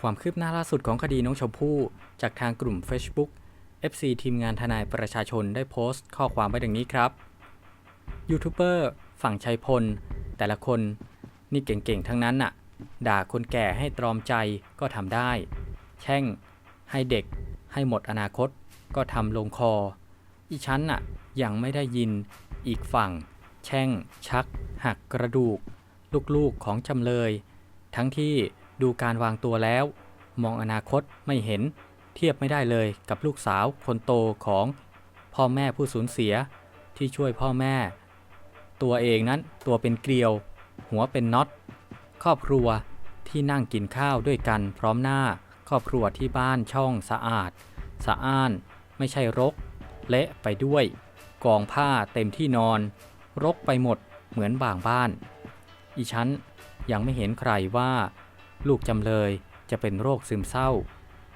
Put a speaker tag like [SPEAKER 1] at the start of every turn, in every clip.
[SPEAKER 1] ความคืบหน้าล่าสุดของคดีน้องชมพู่ จากทางกลุ่ม Facebook FC ทีมงานทนายประชาชนได้โพสต์ข้อความไว้ดังนี้ครับยูทูบเบอร์ฝั่งชัยพล แต่ละคนนี่เก่งๆ ทั้งนั้นน่ะ ด่าคนแก่ให้ตรอมใจก็ทำได้ แช่ง ให้เด็ก ให้หมดอนาคต ก็ทำลงคอ อีชั้นน่ะ ยังไม่ได้ยิน อีกฝั่ง แช่ง ชัก หักกระดูก ลูกๆของจำเลย ทั้งที่ ดูการวางตัวแล้ว มองอนาคตไม่เห็น เทียบไม่ได้เลยกับลูกสาวคนโตของพ่อแม่ผู้สูญเสียที่ช่วยพ่อแม่ ตัวเองนั้นตัวเป็นเกลียว หัวเป็นน็อตครอบครัวที่นั่งกินข้าวด้วยกันพร้อมหน้า ครอบครัวที่บ้านช่องสะอาด สะอ้าน ไม่ใช่รก เละไปด้วย กองผ้าเต็มที่นอน รกไปหมดเหมือนบางบ้าน อีฉันยังไม่เห็นใครว่า ลูกจำเลยจะเป็นโรคซึมเศร้า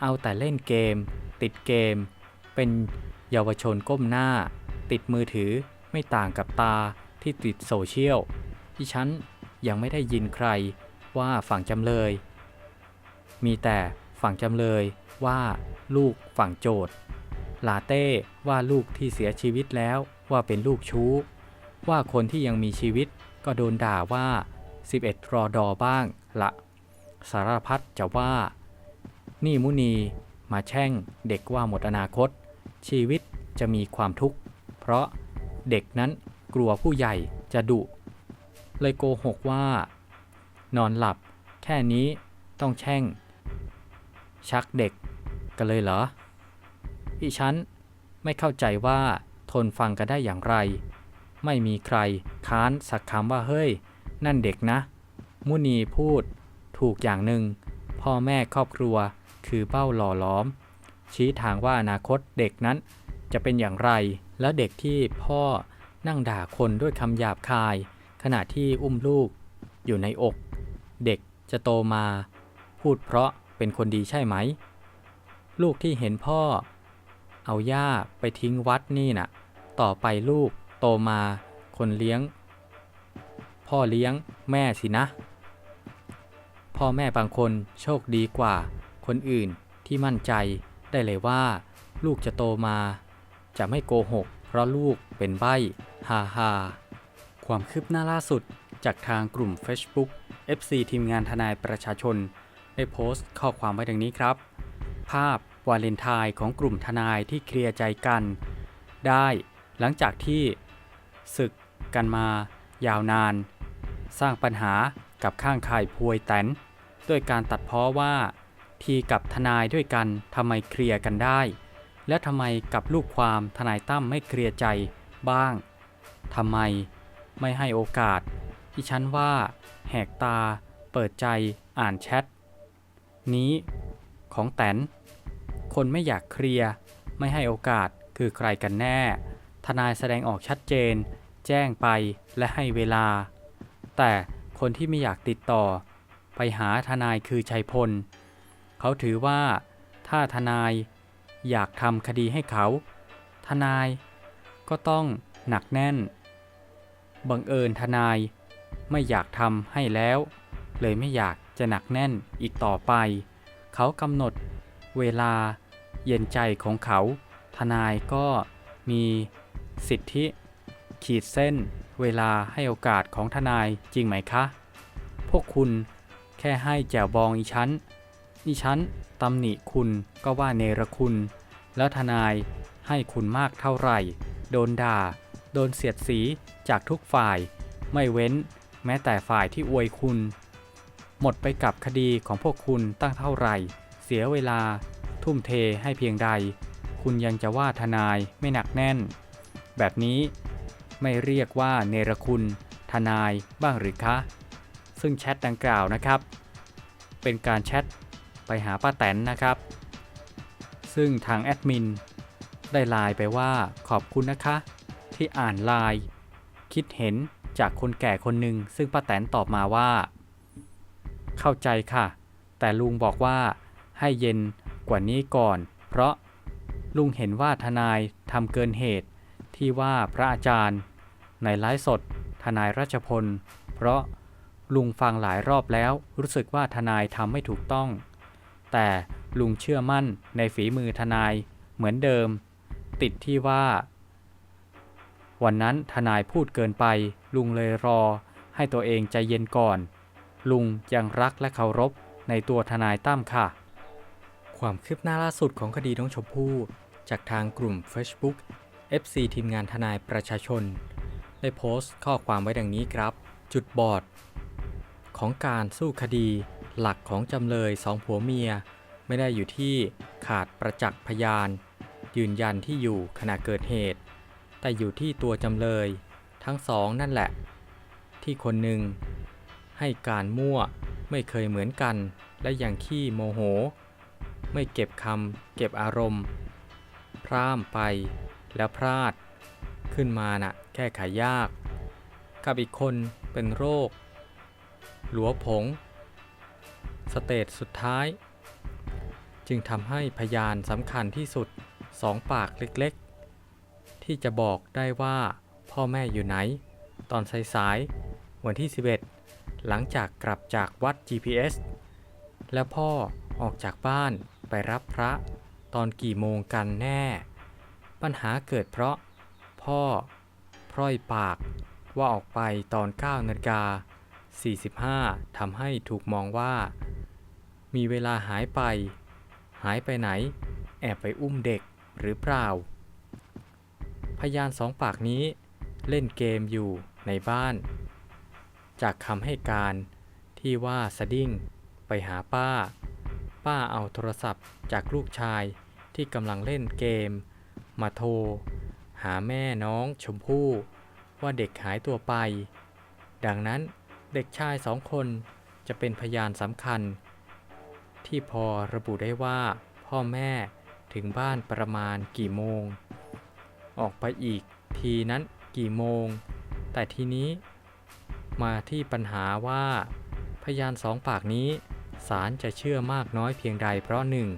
[SPEAKER 1] เอาแต่เล่นเกม ติดเกม เป็นเยาวชนก้มหน้า ติดมือถือไม่ต่างกับตาที่ติดโซเชียลที่ฉันยังไม่ได้ยินใครว่าฝั่งจำเลย มีแต่ฝั่งจำเลยว่าลูกฝั่งโจทย์ลาเต้ว่าลูกที่เสียชีวิตแล้วว่าเป็นลูกชู้ ว่าคนที่ยังมีชีวิตก็โดนด่าว่า 11 รอดอบ้างละ สารพัดจะว่า นี่มุนีมาแช่งเด็กว่าหมดอนาคต ชีวิตจะมีความทุกข์ เพราะเด็กนั้นกลัวผู้ใหญ่จะดุ เลยโกหกว่า นอนหลับแค่นี้ต้องแช่ง ชักเด็กกันเลยเหรออีฉันไม่เข้าใจว่าทนฟังกันได้อย่างไร ไม่มีใครค้านสักคำว่าเฮ้ย นั่นเด็กนะ มุนีพูด ถูกอย่างหนึ่ง พ่อแม่ครอบครัวคือเป้าหล่อล้อม ชี้ทางว่าอนาคตเด็กนั้นจะเป็นอย่างไร และเด็กที่พ่อนั่งด่าคนด้วยคำหยาบคาย ขณะที่อุ้มลูกอยู่ในอก เด็กจะโตมา พูดเพราะเป็นคนดีใช่ไหม ลูกที่เห็นพ่อ เอาย่าไปทิ้งวัดนี่น่ะ ต่อไปลูกโตมาคนเลี้ยง พ่อเลี้ยงแม่สินะ พ่อแม่บางคนโชคดีกว่า คนอื่นที่มั่นใจได้เลยว่า ลูกจะโตมา จะไม่โกหก เพราะลูกเป็นใบ้ฮาฮาความคืบหน้าล่าสุดจากทางกลุ่ม Facebook FC ทีมงานทนายประชาชน ได้โพสต์ข้อความไว้ดังนี้ครับ ภาพวาเลนไทน์ของกลุ่มทนายที่เคลียร์ใจกัน ได้หลังจากที่ศึกกันมายาวนาน สร้างปัญหากับข้างข่ายพวยแตน ด้วยการตัดพ้อว่า ทีกับทนายด้วยกันทำไมเคลียร์กันได้ และทำไมกับลูกความทนายตั้มไม่เคลียร์ใจบ้างทำไมไม่ให้โอกาสที่ฉันว่า แหกตา เปิดใจอ่านแชทนี้ของแตน คนไม่อยากเคลียร์ ไม่ให้โอกาสคือใครกันแน่ ทนายแสดงออกชัดเจน แจ้งไปและให้เวลา แต่คนที่ไม่อยากติดต่อ ไปหาทนายคือชัยพล เขาถือว่าถ้าทนายอยากทำคดีให้เขา ทนายก็ต้องหนักแน่น บังเอิญทนายไม่อยากทำให้แล้ว เลยไม่อยากจะหนักแน่นอีกต่อไป เขากำหนดเวลาเย็นใจของเขา ทนายก็มีสิทธิ ขีดเส้น เวลาให้โอกาสของทนายจริงไหมคะ พวกคุณ ค่ให้แจวบองอีชั้นอีชั้นตำหนิคุณก็ว่าเนรคุณ แล้วทนายให้คุณมากเท่าไหร่ โดนด่า โดนเสียดสีจากทุกฝ่าย ไม่เว้น แม้แต่ฝ่ายที่อวยคุณ หมดไปกับคดีของพวกคุณตั้งเท่าไหร่ เสียเวลา ทุ่มเทให้เพียงใด คุณยังจะว่าทนายไม่หนักแน่น แบบนี้ไม่เรียกว่าเนรคุณ ทนายบ้างหรือคะ ซึ่งแชทดังกล่าวนะครับ เป็นการแชทไปหาป้าแตนนะครับ ซึ่งทางแอดมินได้ไลน์ไปว่าขอบคุณนะคะ ที่อ่านไลน์คิดเห็นจากคนแก่คนหนึ่งซึ่งป้าแตนตอบมาว่า เข้าใจค่ะ แต่ลุงบอกว่าให้เย็นกว่านี้ก่อน เพราะลุงเห็นว่าทนายทำเกินเหตุที่ว่าพระอาจารย์ ในไลฟ์สดทนายราชพล เพราะ ลุงฟังหลายรอบแล้วรู้สึกว่าทนายทำไม่ถูกต้อง แต่ลุงเชื่อมั่นในฝีมือทนายเหมือนเดิม ติดที่ว่า วันนั้นทนายพูดเกินไป ลุงเลยรอ ให้ตัวเองใจเย็นก่อน ลุงยังรักและเคารพในตัวทนายตั้มค่ะ ความคืบหน้าล่าสุดของคดีน้องชมพู่จากทางกลุ่ม Facebook FC ทีมงานทนายประชาชน ได้โพสต์ข้อความไว้ดังนี้ครับ จุดบอด ของการสู้คดี หลักของจำเลยสองผัวเมีย ไม่ได้อยู่ที่ขาดประจักษ์พยาน ยืนยันที่อยู่ขณะเกิดเหตุ แต่อยู่ที่ตัวจำเลย ทั้งสองนั่นแหละ ที่คนหนึ่งให้การมั่วไม่เคยเหมือนกัน และอย่างขี้โมโห ไม่เก็บคำเก็บอารมณ์ พร่ามไปแล้วพลาด ขึ้นมาน่ะ แก้ไขยาก กับอีกคนเป็นโรค หลัวผง สเตจสุดท้าย จึงทำให้พยานสำคัญที่สุดสองปากเล็กๆ ที่จะบอกได้ว่าพ่อแม่อยู่ไหน ตอนสายๆวันที่ 11 หลังจากกลับจากวัด GPS แล้วพ่อออกจากบ้านไปรับพระตอนกี่โมงกันแน่ ปัญหาเกิดเพราะพ่อพร่อยปากว่าออกไปตอน9นาฬิกา 45ทำให้ถูกมองว่า มีเวลาหายไป หายไปไหน แอบไปอุ้มเด็กหรือเปล่า พยานสองปากนี้เล่นเกมอยู่ในบ้าน จากคำให้การที่ว่าสดิ้งไปหาป้า ป้าเอาโทรศัพท์จากลูกชายที่กำลังเล่นเกม มาโทร หาแม่น้องชมพู่ ว่าเด็กหายตัวไป ดังนั้น เด็กชายสองคนจะเป็นพยานสำคัญ ที่พอระบุได้ว่าพ่อแม่ถึงบ้านประมาณกี่โมง ออกไปอีกทีนั้นกี่โมง แต่ทีนี้มาที่ปัญหาว่า พยานสองปากนี้ศาลจะเชื่อมากน้อยเพียงใดเพราะหนึ่ง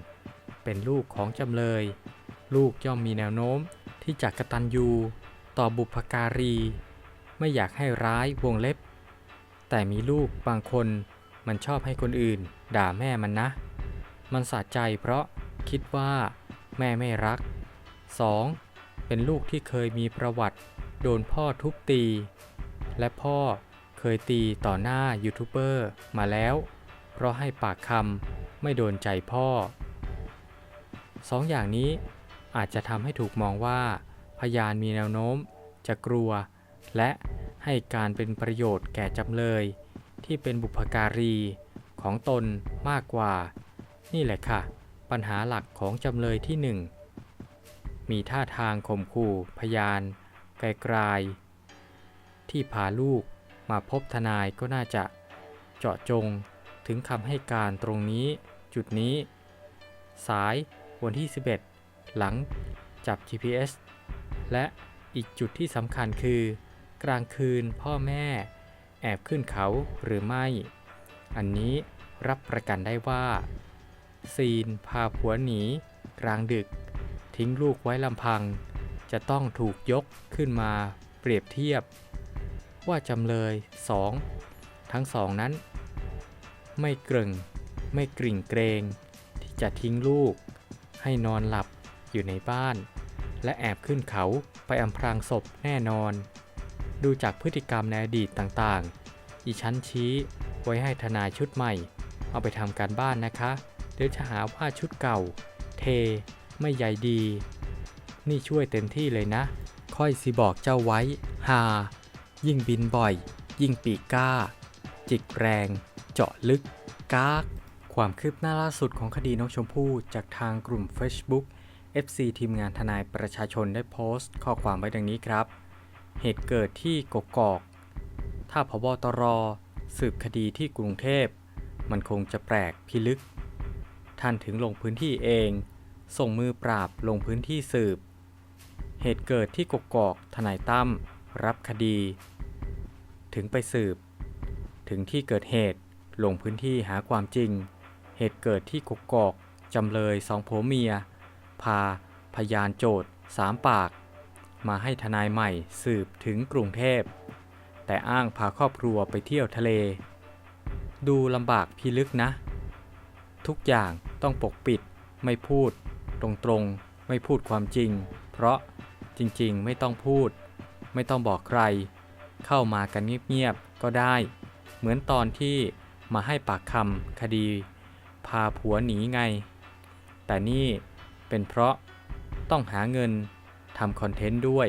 [SPEAKER 1] เป็นลูกของจำเลย ลูกย่อมมีแนวโน้มที่จะกระตันยูต่อบุพการี ไม่อยากให้ร้ายวงเล็บ แต่มีลูกบางคนมันชอบให้คนอื่น ด่าแม่มันนะ มันสะใจเพราะคิดว่าแม่ไม่รัก 2. เป็นลูกที่เคยมีประวัติโดนพ่อทุบตี และพ่อเคยตีต่อหน้ายูทูบเบอร์มาแล้ว เพราะให้ปากคำไม่โดนใจพ่อสองอย่างนี้อาจจะทำให้ถูกมองว่า พยานมีแนวโน้ม จะกลัว และ ให้การเป็นประโยชน์แก่จำเลย ที่เป็นบุพการีของตนมากกว่า นี่แหละค่ะ ปัญหาหลักของจำเลยที่หนึ่งมีท่าทางข่มขู่พยาน ไกลๆที่พาลูกมาพบทนายก็น่าจะเจาะจงถึงคำให้การตรงนี้จุดนี้ สายวันที่ 11 หลังจับ GPS และอีกจุดที่สำคัญคือ กลางคืนพ่อแม่ แอบขึ้นเขาหรือไม่ อันนี้รับประกันได้ว่า ซีนพาผัวหนี กลางดึก ทิ้งลูกไว้ลำพัง จะต้องถูกยกขึ้นมาเปรียบเทียบ ว่าจำเลยสองทั้งสองนั้น ไม่เกรงไม่กริ่งเกรงที่จะทิ้งลูก ให้นอนหลับอยู่ในบ้าน และแอบขึ้นเขาไปอำพรางศพแน่นอน ดูจากพฤติกรรมในอดีตต่างๆ อีชั้นชี้ ไว้ให้ทนายชุดใหม่ เอาไปทำการบ้านนะคะ เดี๋ยวจะหาว่าชุดเก่า เท ไม่ใหญ่ดี นี่ช่วยเต็มที่เลยนะ ค่อยสิบอกเจ้าไว้ หา ยิ่งบินบ่อย ยิ่งปีกก้า จิกแรง เจาะลึก กาก ความคืบหน้าล่าสุดของคดีน้องชมพู่จากทางกลุ่ม Facebook FC ทีมงานทนายประชาชนได้โพสต์ ข้อความไว้ดังนี้ครับ เหตุเกิดที่กกอก ถ้าพบตรสืบคดีที่กรุงเทพ มันคงจะแปลกพิลึก ท่านถึงลงพื้นที่เอง ส่งมือปราบลงพื้นที่สืบ เหตุเกิดที่กกอกทนายตั้มรับคดี ถึงไปสืบ ถึงที่เกิดเหตุลงพื้นที่หาความจริง เหตุเกิดที่กกอกจำเลยสองผัวเมีย พาพยานโจทย์สามปาก มาให้ทนายใหม่สืบถึงกรุงเทพ แต่อ้างพาครอบครัวไปเที่ยวทะเล ดูลำบากพิลึกนะ ทุกอย่างต้องปกปิด ไม่พูด ตรงๆ ไม่พูดความจริง เพราะจริงๆ ไม่ต้องพูด ไม่ต้องบอกใคร เข้ามากันเงียบๆ ก็ได้ เหมือนตอนที่มาให้ปากคำคดี พาผัวหนีไง แต่นี่เป็นเพราะต้องหาเงิน ทำคอนเทนต์ด้วย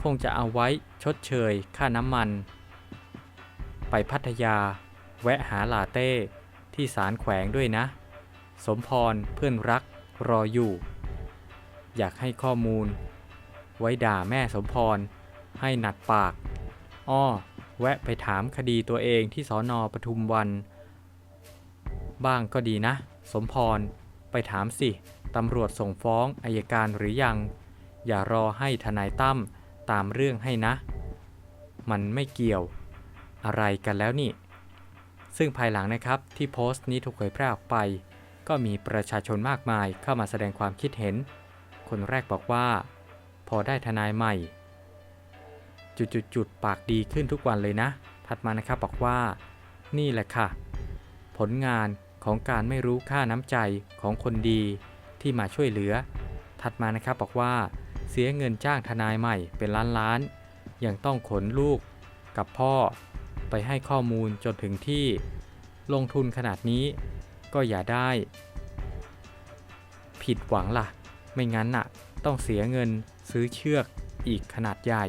[SPEAKER 1] คงจะเอาไว้ชดเชยค่าน้ำมัน ไปพัทยา แวะหาลาเต้ ที่ศาลแขวงด้วยนะ สมพรเพื่อนรักรออยู่ อยากให้ข้อมูล ไว้ด่าแม่สมพร ให้หนัดปาก อ้อ แวะไปถามคดีตัวเองที่สอนอปทุมวัน บ้างก็ดีนะ สมพร ไปถามสิตำรวจส่งฟ้องอายการหรือยัง อย่ารอให้ทนายตั้มตามเรื่องให้นะ มันไม่เกี่ยวอะไรกันแล้วนี่ ซึ่งภายหลังนะครับที่โพสต์นี้ถูกเผยแพร่ออกไป ก็มีประชาชนมากมายเข้ามาแสดงความคิดเห็น คนแรกบอกว่า พอได้ทนายใหม่ จุดๆๆปากดีขึ้นทุกวันเลยนะ ถัดมานะครับบอกว่า นี่แหละค่ะ ผลงานของการไม่รู้ค่าน้ำใจของคนดีที่มาช่วยเหลือ ถัดมานะครับบอกว่า เสียเงินจ้างทนายใหม่เป็นล้านล้านๆยังต้องขนลูกกับพ่อ ไปให้ข้อมูลจนถึงที่ ลงทุนขนาดนี้ก็อย่าได้ ผิดหวังล่ะ ไม่งั้นน่ะ ต้องเสียเงินซื้อเชือกอีกขนาดใหญ่